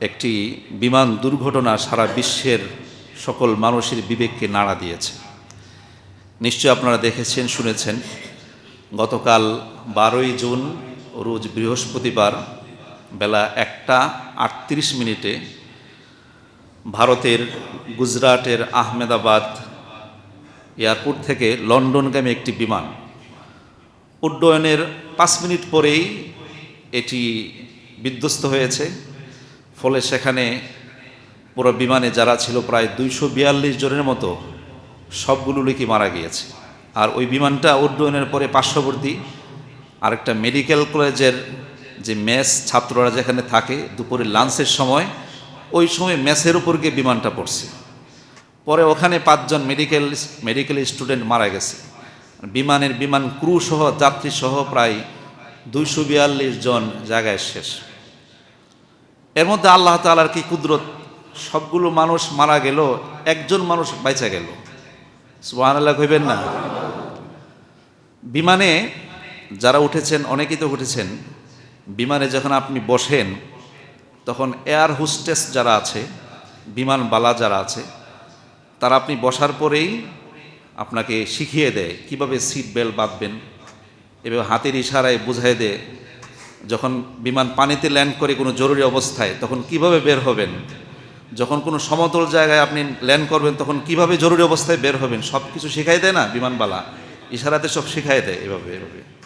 একটি বিমান দুর্ঘটনা সারা বিশ্বের সকল মানুষের বিবেককে নাড়া দিয়েছে। নিশ্চয় আপনারা দেখেছেন, শুনেছেন, গতকাল বারোই জুন, রোজ বৃহস্পতিবার বেলা একটা আটত্রিশ মিনিটে ভারতের গুজরাটের আহমেদাবাদ এয়ারপোর্ট থেকে লন্ডনগামী একটি বিমান উড্ডয়নের পাঁচ মিনিট পরেই এটি বিধ্বস্ত হয়েছে। ফলে সেখানে পুরো বিমানে যারা ছিল প্রায় দুইশো বিয়াল্লিশ জনের মতো, সবগুলো লোকই মারা গিয়েছে। আর ওই বিমানটা উড্ডয়নের পরে পার্শ্ববর্তী আরেকটা মেডিকেল কলেজের যে মেস ছাত্ররা যেখানে থাকে দুপুরে লাঞ্চের সময়, ওই সময় মেসের উপর গিয়ে বিমানটা পড়ছে। পরে ওখানে পাঁচজন মেডিকেল মেডিকেল স্টুডেন্ট মারা গেছে। বিমানের বিমান ক্রু সহ, যাত্রী সহ প্রায় দুইশো বিয়াল্লিশ জন জায়গায় শেষ। এর মধ্যে আল্লাহ তালার কি কুদরত? সবগুলো মানুষ মারা গেল, একজন মানুষ বাইচা গেল। সুবাহ আল্লাহ কইবেন না। বিমানে যারা উঠেছেন, অনেকেই তো উঠেছেন, বিমানে যখন আপনি বসেন, তখন এয়ার হোস্টেস যারা আছে বিমানবালা যারা আছে, তারা আপনি বসার পরেই আপনাকে শিখিয়ে দেয়, কীভাবে সিট বেল্ট বাঁধবেন এভাবে হাতের ইশারায় বুঝাই দেয় যখন বিমান পানিতে ল্যান্ড করে কোনো জরুরি অবস্থায়, তখন কীভাবে বের হবেন? যখন কোনো সমতল জায়গায় আপনি ল্যান্ড করবেন, তখন কীভাবে জরুরি অবস্থায় বের হবেন? সব কিছু শেখাই দেয় না বিমানবালা? ইশারাতে সব শেখাই দেয় এভাবে এভাবে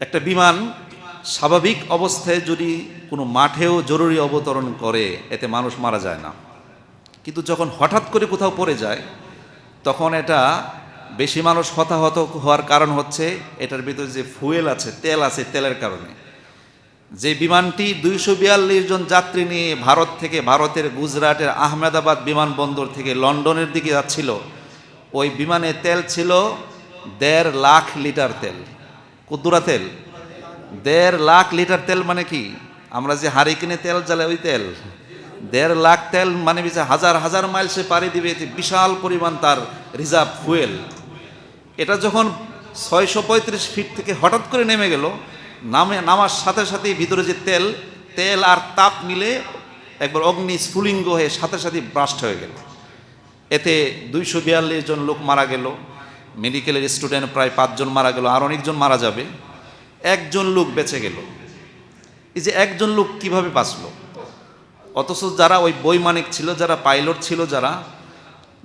একটা বিমান স্বাভাবিক অবস্থায় যদি কোনো মাঠেও জরুরি অবতরণ করে, এতে মানুষ মারা যায় না। কিন্তু যখন হঠাৎ করে কোথাও পড়ে যায়, তখন এটা বেশি মানুষ হতাহত হওয়ার কারণ হচ্ছে এটার ভিতরে যে ফুয়েল আছে, তেল আছে, তেলের কারণে। যে বিমানটি দুইশো বিয়াল্লিশ জন যাত্রী নিয়ে ভারত থেকে ভারতের গুজরাটের আহমেদাবাদ বিমানবন্দর থেকে লন্ডনের দিকে যাচ্ছিল, ওই বিমানে তেল ছিল দেড় লাখ লিটার তেল। কুদ্দুরা তেল। দেড় লাখ লিটার তেল মানে কি? আমরা যে হাড়ি কিনে তেল জ্বালে ওই তেল। দেড় লাখ তেল মানে হাজার হাজার মাইল সে পাড়ি দিবে বিশাল পরিমাণ তার রিজার্ভ ফুয়েল। এটা যখন ছয়শো পঁয়ত্রিশ ফিট থেকে হঠাৎ করে নেমে গেল, নামে নামার সাথে সাথেই ভিতরে যে তেল তেল আর তাপ মিলে একবার অগ্নি স্ফুলিঙ্গ হয়ে সাথে সাথে ব্রাস্ট হয়ে গেল। এতে দুইশো বিয়াল্লিশ জন লোক মারা গেল। মেডিকেলের স্টুডেন্ট প্রায় পাঁচজন মারা গেল আর অনেকজন মারা যাবে। একজন লোক বেঁচে গেল। এই যে একজন লোক কীভাবে বাঁচলো? অথচ যারা ওই বৈমানিক ছিল, যারা পাইলট ছিল, যারা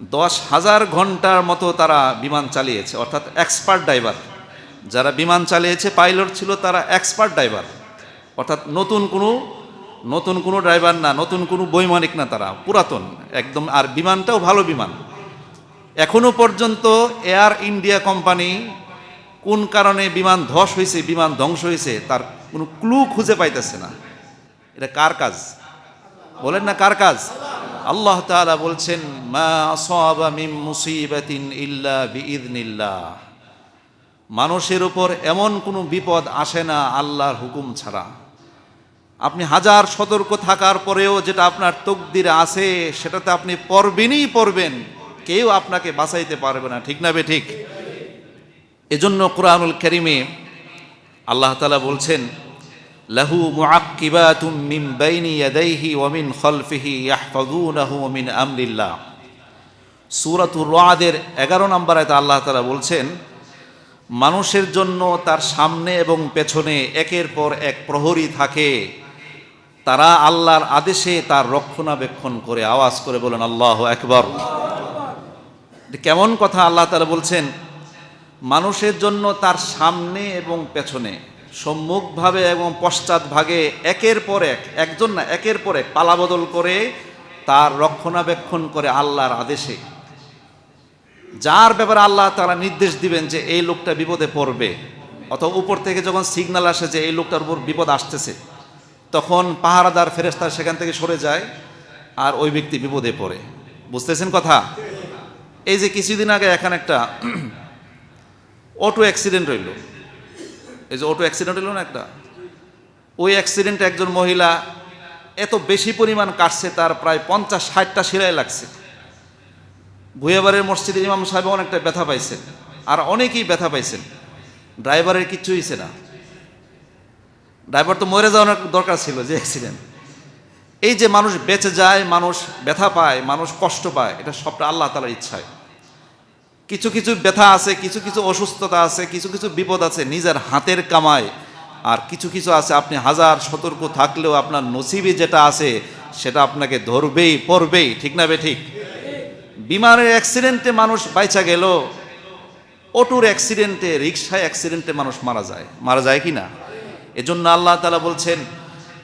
দশ হাজার ঘণ্টার মতো তারা বিমান চালিয়েছে, অর্থাৎ এক্সপার্ট ড্রাইভার যারা বিমান চালিয়েছে পাইলট ছিল, তারা এক্সপার্ট ড্রাইভার অর্থাৎ নতুন কোনো নতুন কোনো ড্রাইভার না, নতুন কোনো বৈমানিক না তারা, পুরাতন, একদম। আর বিমানটাও ভালো বিমান। এখনও পর্যন্ত এয়ার ইন্ডিয়া কোম্পানি কোন কারণে বিমান ধস হয়েছে, বিমান ধ্বংস হয়েছে, তার কোনো ক্লু খুঁজে পাইতেছে না। এটা কার কাজ? বলেন না কার কাজ? আল্লাহ তাআলা বলছেন, মা মিন মানুষের উপর এমন কোনো বিপদ আসে না আল্লাহর হুকুম ছাড়া। আপনি হাজার সতর্ক থাকার পরেও যেটা আপনার তকদিরে আছে, সেটাতে আপনি পড়বেনই পড়বেন কেউ আপনাকে বাঁচাইতে পারবে না। ঠিক না বে ঠিক? এজন্য কোরআনুল করিমে আল্লাহ তালা বলছেন, লাহু মুআক্কিবাতুম মিন বাইনি ইয়াদাইহি ওয়া মিন খালফিহি রাদের 11 নম্বর আয়াতে আল্লাহ তাআলা বলছেন, মানুষের জন্য তার সামনে এবং পেছনে একের পর এক প্রহরী থাকে। তারা আল্লাহর আদেশে তার রক্ষণাবেক্ষণ করে, আওয়াজ করে বলেন, আল্লাহ একবার কেমন কথা আল্লাহ তাআলা বলছেন? মানুষের জন্য তার সামনে এবং পেছনে, সম্মুখভাবে এবং পশ্চাৎভাগে একের পর এক, একজন না, একের পর এক পালাবদল করে তার রক্ষণাবেক্ষণ করে আল্লাহর আদেশে। যার ব্যাপারে আল্লাহ তারা নির্দেশ দিবেন যে এই লোকটা বিপদে পড়বে, অথবা উপর থেকে যখন সিগন্যাল আসে যে এই লোকটার উপর বিপদ আসতেছে, তখন পাহারাদার ফেরেস্তার সেখান থেকে সরে যায় আর ওই ব্যক্তি বিপদে পড়ে। বুঝতেছেন কথা? এই যে কিছুদিন আগে এখানে একটা অটো অ্যাক্সিডেন্ট হইল এই যে অটো অ্যাক্সিডেন্ট হইল না একটা? ওই অ্যাক্সিডেন্টে একজন মহিলা এত বেশি পরিমাণ কাটছে, তার প্রায় পঞ্চাশ, ষাটটা সেলাই লাগছে। ভুয়াবাড়ির মসজিদের ইমাম সাহেব অনেকটা ব্যথা পাইছেন আর অনেকেই ব্যথা পাইছেন। ড্রাইভারের কিচ্ছু হয়েছে না। ড্রাইভার তো মরে যাওয়ার দরকার ছিল যে অ্যাক্সিডেন্ট এই যে মানুষ বেঁচে যায়, মানুষ ব্যথা পায়, মানুষ কষ্ট পায়, এটা সবটা আল্লাহ তালার ইচ্ছায়। কিছু কিছু ব্যথা আছে, কিছু কিছু অসুস্থতা আছে, কিছু কিছু বিপদ আছে, নিজের হাতের কামায় আর কিছু কিছু আছে আপনি হাজার সতর্ক থাকলেও আপনার নসিবে যেটা আছে সেটা আপনাকে ধরবেই পড়বেই ঠিক না বে ঠিক বিমানের অ্যাক্সিডেন্টে মানুষ বাইচা গেল অটোর অ্যাক্সিডেন্টে রিক্সায় অ্যাক্সিডেন্টে মানুষ মারা যায় মারা যায় কি না এজন্য আল্লাহ তালা বলছেন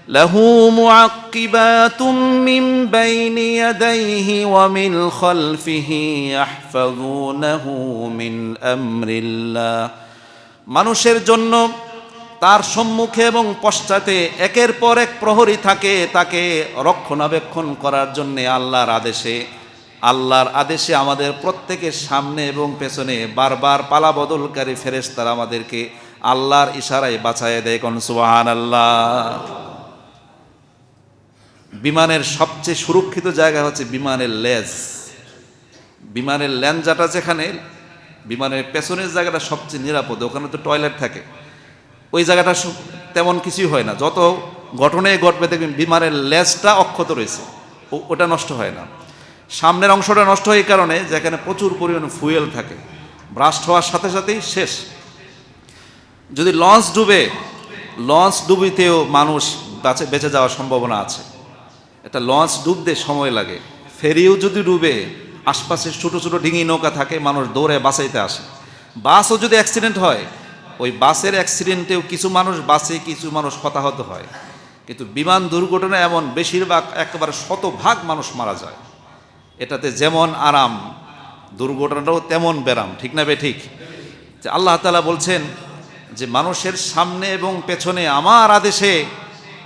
له معقبات من بين يديه ومن خلفه يحفظونه من أمر الله মানুষের জন্য তার সম্মুখে এবং পশ্চাতে একের পর এক প্রহরী থাকে তাকে রক্ষণাবেক্ষণ করার জন্যে আল্লাহর আদেশে। আল্লাহর আদেশে আমাদের প্রত্যেকের সামনে এবং পেছনে বারবার পালা বদলকারী ফেরেশতারা আমাদেরকে আল্লাহর ইশারায় বাঁচায় দেয়। কোন সুবাহান আল্লাহ বিমানের সবচেয়ে সুরক্ষিত জায়গা হচ্ছে বিমানের লেজ। বিমানের ল্যাঞ্জাটা যেখানে, বিমানের পেছনের জায়গাটা সবচেয়ে নিরাপদ, ওখানে তো টয়লেট থাকে। ওই জায়গাটা তেমন কিছুই হয় না। যত ঘটনায় ঘটবে দেখবেন বিমানের লেজটা অক্ষত রয়েছে। ওটা নষ্ট হয় না। সামনের অংশটা নষ্ট হয় এই কারণে যেখানে প্রচুর পরিমাণে ফুয়েল থাকে। ব্রাস্ট হওয়ার সাথে সাথেই শেষ। যদি লঞ্চ ডুবে, লঞ্চ ডুবিতেও মানুষ বাঁচে, বেঁচে যাওয়ার সম্ভাবনা আছে। একটা লঞ্চ ডুবতে সময় লাগে। ফেরিও যদি ডুবে, আশপাশে ছোটো ছোটো ডিঙি নৌকা থাকে, মানুষ দৌড়ে বাঁচাইতে আসে। বাসও যদি অ্যাক্সিডেন্ট হয় ওই বাসের অ্যাক্সিডেন্টেও কিছু মানুষ বাসে কিছু মানুষ হতাহত হয়। কিন্তু বিমান দুর্ঘটনা এমন বেশিরভাগ একেবারে শতভাগ মানুষ মারা যায়। এটাতে যেমন আরাম, দুর্ঘটনাটাও তেমন ব্যারাম ঠিক না বে ঠিক? যে আল্লাহ তালা বলছেন যে মানুষের সামনে এবং পেছনে আমার আদেশে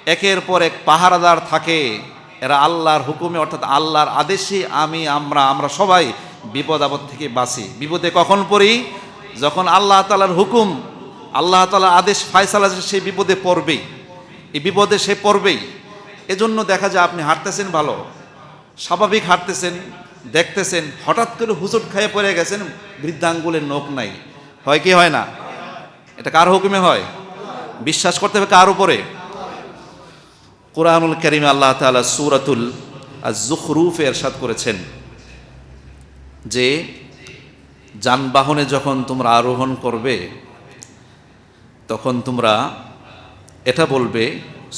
একের পর এক পাহারাদার থাকে। এরা আল্লাহর হুকুমে, অর্থাৎ আল্লাহর আদেশে আমি, আমরা আমরা সবাই বিপদ আপদ থেকে বাঁচি। বিপদে কখন পড়ি? যখন আল্লাহ তালার হুকুম আল্লাহ তালার আদেশ ফায়সালা সেই বিপদে পড়বেই। এই বিপদে সে পড়বেই। এজন্য দেখা যায় আপনি হাঁটতেছেন ভালো, স্বাভাবিক হাঁটতেছেন, দেখতেছেন, হঠাৎ করে হুচট খাইয়ে পড়ে গেছেন, বৃদ্ধাঙ্গুলের নখ নাই। হয় কি হয় না? এটা কার হুকুমে হয়? বিশ্বাস করতে হবে কার উপরে? কোরআনুল করিমে আল্লাহ তাআলা সূরাতুল জুখরুফে এরশাদ করেছেন যে যানবাহনে যখন তোমরা আরোহণ করবে তখন তোমরা এটা বলবে,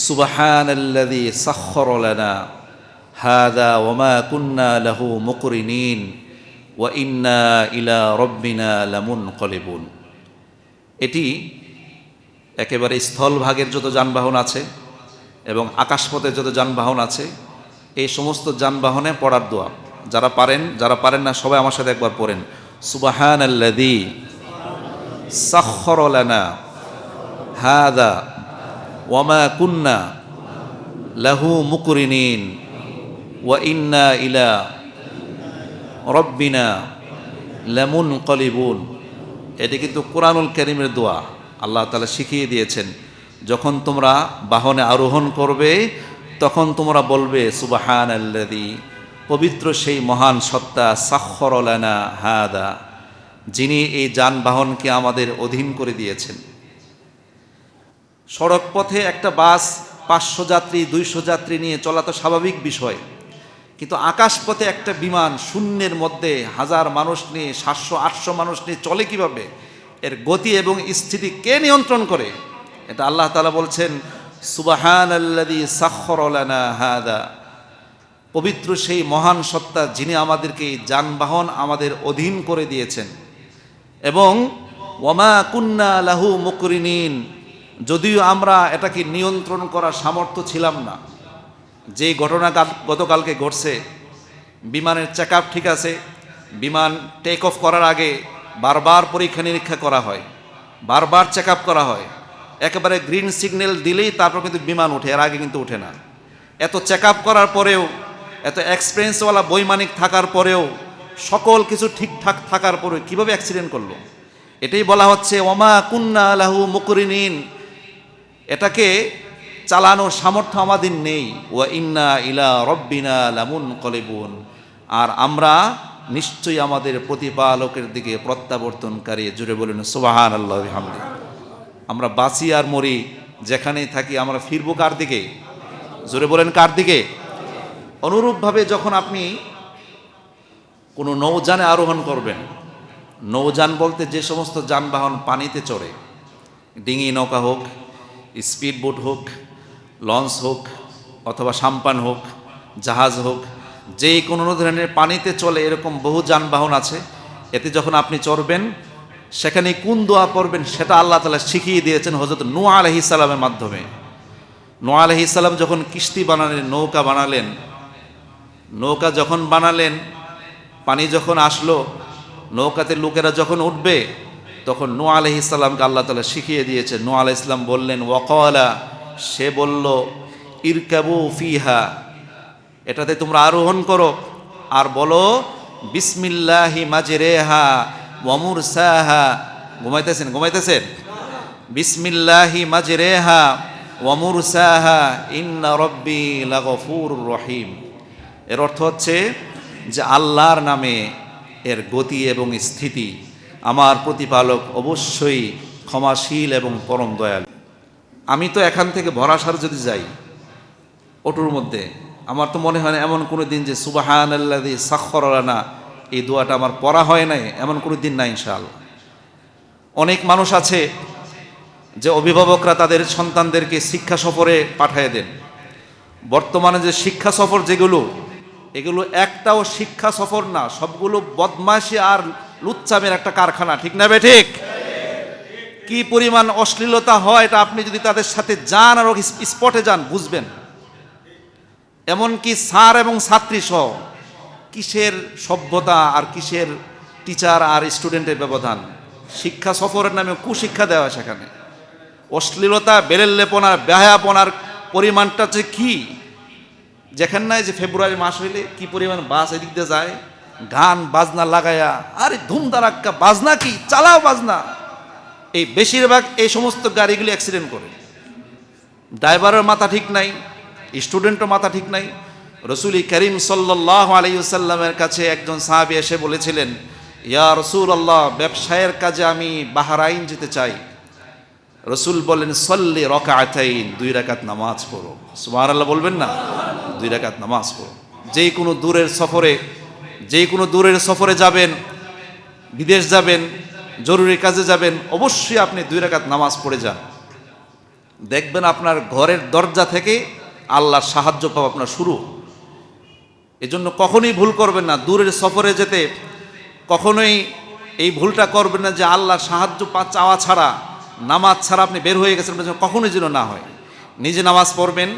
সুবাহানাল্লাযী সাখখারা লানা হাদা ওমা কুন্না লাহু মুকরিনিন, ওয়া ইন্না ইলা রব্বিনা লামুনকলিবুন। এটি একেবারে স্থলভাগের যত যানবাহন আছে এবং আকাশপথের যত যানবাহন আছে, এই সমস্ত যানবাহনে পড়ার দোয়া। যারা পারেন যারা পারেন না, সবাই আমার সাথে একবার পড়েন। সুবাহান আল্লাদি সাক্ষরলানা হাদা, ওয়ামা কুন্না, লাহু মুকরিনিন, ওয়া ইন্না ইলা রব্বিনা লামুন কলিবুন এটি কিন্তু কোরআনুল করিমের দোয়া। আল্লাহ তালা শিখিয়ে দিয়েছেন, যখন তোমরা বাহনে আরোহণ করবে, তখন তোমরা বলবে সুবাহান আল্লাদি পবিত্র সেই মহান সত্তা সাক্ষরলানা হাদা, যিনি এই যানবাহনকে আমাদের অধীন করে দিয়েছেন। সড়ক পথে একটা বাস পাঁচশো যাত্রী, দুইশো যাত্রী নিয়ে চলা তো স্বাভাবিক বিষয়। কিন্তু আকাশপথে একটা বিমান শূন্যের মধ্যে হাজার মানুষ নিয়ে, সাতশো, আটশো মানুষ নিয়ে চলে কীভাবে? এর গতি এবং স্থিতি কে নিয়ন্ত্রণ করে? এটা আল্লাহ তালা বলছেন সুবাহান হাদা। পবিত্র সেই মহান সত্তা যিনি আমাদেরকে যানবাহন আমাদের অধীন করে দিয়েছেন। এবং ওমা কুন্না লাহু মুকরিনিন। যদিও আমরা এটাকে নিয়ন্ত্রণ করার সামর্থ্য ছিলাম না। যে ঘটনা গতকালকে ঘটছে, বিমানের চেক ঠিক আছে, বিমান টেক অফ করার আগে বারবার পরীক্ষা নিরীক্ষা করা হয়, বারবার চেক করা হয়। একেবারে গ্রিন সিগন্যাল দিলেই তারপর কিন্তু বিমান ওঠে, এর আগে কিন্তু ওঠে না। এত চেক করার পরেও, এত এক্সপিরিয়েন্সওয়ালা বৈমানিক থাকার পরেও সকল কিছু ঠিকঠাক থাকার পরেও কীভাবে অ্যাক্সিডেন্ট করল? এটাই বলা হচ্ছে, ওমা কুন্না লাহু মুকরিনিন। এটাকে চালানোর সামর্থ্য আমাদের নেই। ওয়া ইন্না ইলা রব্বিনা লামুন কলেবুন আর আমরা নিশ্চয়ই আমাদের প্রতিপালকের দিকে প্রত্যাবর্তনকারী। জুড়ে বলেন সুবাহান আল্লাহ হামদি আমরা বাঁচি আর মরি, যেখানেই থাকি আমরা ফিরবো কার দিকে? জোরে বলেন, কার দিকে? অনুরূপভাবে যখন আপনি কোনো নৌযানে আরোহণ করবেন, নৌযান বলতে যে সমস্ত যানবাহন পানিতে চড়ে, ডিঙি নৌকা হোক স্পিড বোট হোক, লঞ্চ হোক, অথবা সাম্পান হোক, জাহাজ হোক যে কোনো ধরনের পানিতে চলে এরকম বহু যানবাহন আছে, এতে যখন আপনি চড়বেন, সেখানে কোন দোয়া পড়বেন সেটা আল্লাহ তালা শিখিয়ে দিয়েছেন হজরত নোয়া আলহি সালামের মাধ্যমে। নোয়া আলহি সালাম যখন কিস্তি বানালেন, নৌকা বানালেন, নৌকা যখন বানালেন, পানি যখন আসলো, নৌকাতে লোকেরা যখন উঠবে তখন নো আলহ ইসলামকে আল্লাহ তালা শিখিয়ে দিয়েছে। নো আলাহ ইসলাম বললেন, ওয়াকলা সে বলল, ইরকাবু ফিহা এটাতে তোমরা আরোহণ করো। আর বলো, বিসমিল্লাহি মাজরেহা ওয়ামুর সাহা ঘুমাইতেছেন ঘুমাইতেছেন? বিসমিল্লাহি মাজরেহা ওয়ামুর সাহা ইন্না রব্বি লাগফুর রহিম এর অর্থ হচ্ছে যে আল্লাহর নামে এর গতি এবং স্থিতি আমার প্রতিপালক অবশ্যই ক্ষমাশীল এবং পরম দয়াল। আমি তো এখান থেকে ভরাসার যদি যাই অটুর মধ্যে, আমার তো মনে হয় না এমন কোনো দিন যে সুবাহান আল্লাদি সাক্ষরানা এই দোয়াটা আমার পড়া হয় নাই, এমন কোনো দিন নাই ইনশাল অনেক মানুষ আছে যে অভিভাবকরা তাদের সন্তানদেরকে শিক্ষা সফরে পাঠিয়ে দেন। বর্তমানে যে শিক্ষা সফর যেগুলো, এগুলো একটাও শিক্ষা সফর না, সবগুলো বদমাশি আর লুচ্চামের একটা কারখানা, ঠিক না ঠিক? কি পরিমাণ অশ্লীলতা হয় এটা আপনি যদি তাদের সাথে যান আর স্পটে যান, বুঝবেন। এমনকি স্যার এবং ছাত্রী সহ কিসের সভ্যতা আর কিসের টিচার আর স্টুডেন্টের ব্যবধান? শিক্ষা সফরের নামে কুশিক্ষা দেওয়া সেখানে। অশ্লীলতা বেলের বেলেল্লেপনার ব্যাহাপনার পরিমাণটা যে কি? যেখান নাই যে ফেব্রুয়ারি মাস হইলে কি পরিমাণ বাস এদিক দিয়ে যায়? গান, বাজনা লাগায়া, আরে ধুমধারাক্কা বাজনা কি? চালাও বাজনা। এই বেশিরভাগ এই সমস্ত গাড়িগুলি অ্যাক্সিডেন্ট করে। ড্রাইভারের মাথা ঠিক নাই স্টুডেন্টের মাথা ঠিক নাই। রসুল করিম সাল্লাহ আলাইসাল্লামের কাছে একজন সাহাবি এসে বলেছিলেন, ইয়া রসুল আল্লাহ ব্যবসায়ের কাজে আমি বাহারাইন যেতে চাই। রসুল বলেন সল্লি রকাতাইন দুই রাকাত নামাজ পড়ো। সুমার আল্লাহ বলবেন না, দুই রাকাত নামাজ পড়ো। যে কোনো দূরের সফরে যেই কোনো দূরের সফরে যাবেন, বিদেশ যাবেন, জরুরি কাজে যাবেন, অবশ্যই আপনি দুই রাকাত নামাজ পড়ে যান। দেখবেন আপনার ঘরের দরজা থেকে আল্লাহর সাহায্য পাওয়া আপনার শুরু। এজন্য কখনোই ভুল করবেন না। দূরের সফরে যেতে কখনোই এই ভুলটা করবেন না যে আল্লাহর সাহায্য পা চাওয়া ছাড়া, নামাজ ছাড়া আপনি বের হয়ে গেছেন কখনোই যেন না হয়। নিজে নামাজ পড়বেন,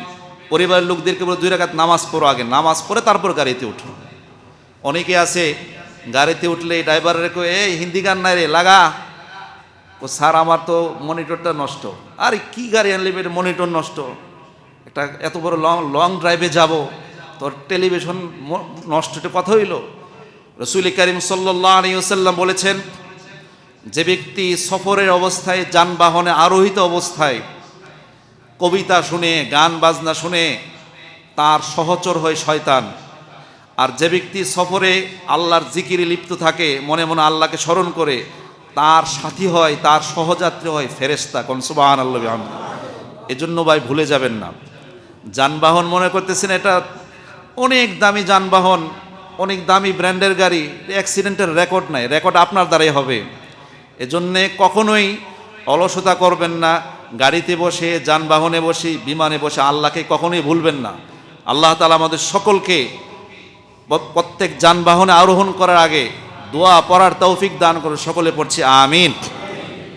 পরিবারের লোকদেরকে বলে দুই রাকাত নামাজ পড়ো আগে। নামাজ পড়ে তারপর গাড়িতে উঠো অনেকে আছে, গাড়িতে উঠলে ড্রাইভারের এই হিন্দি গান নাই রে, লাগা। ও স্যার, আমার তো মনিটরটা নষ্ট। আরে, কি গাড়ি আনলে মনিটর নষ্ট? একটা এত বড় লং লং ড্রাইভে যাব, তোর টেলিভিশন নষ্ট এটা কথা হইল। রসুল করিম সাল্লাহ আলিয়াল্লাম বলেছেন, যে ব্যক্তি সফরের অবস্থায় যানবাহনে আরোহিত অবস্থায় কবিতা শুনে, গান, বাজনা শুনে, তার সহচর হয় শয়তান। আর যে ব্যক্তি সফরে আল্লাহর জিকিরে লিপ্ত থাকে, মনে মনে আল্লাহকে স্মরণ করে, তার সাথী হয়, তার সহযাত্রী হয় ফেরেস্তা কনসুবাহান আল্লাহ এজন্য ভাই ভুলে যাবেন না। যানবাহন মনে করতেছেন এটা অনেক দামি যানবাহন, অনেক দামি ব্র্যান্ডের গাড়ি, অ্যাক্সিডেন্টের রেকর্ড নাই, রেকর্ড আপনার দ্বারাই হবে। এজন্যে কখনোই অলসতা করবেন না, গাড়িতে বসে, যানবাহনে বসে, বিমানে বসে, আল্লাহকে কখনোই ভুলবেন না। আল্লাহ তালা আমাদের সকলকে প্রত্যেক যানবাহনে আরোহণ করার আগে দোয়া পড়ার তৌফিক দান করে সকলে পড়ছি আমিন।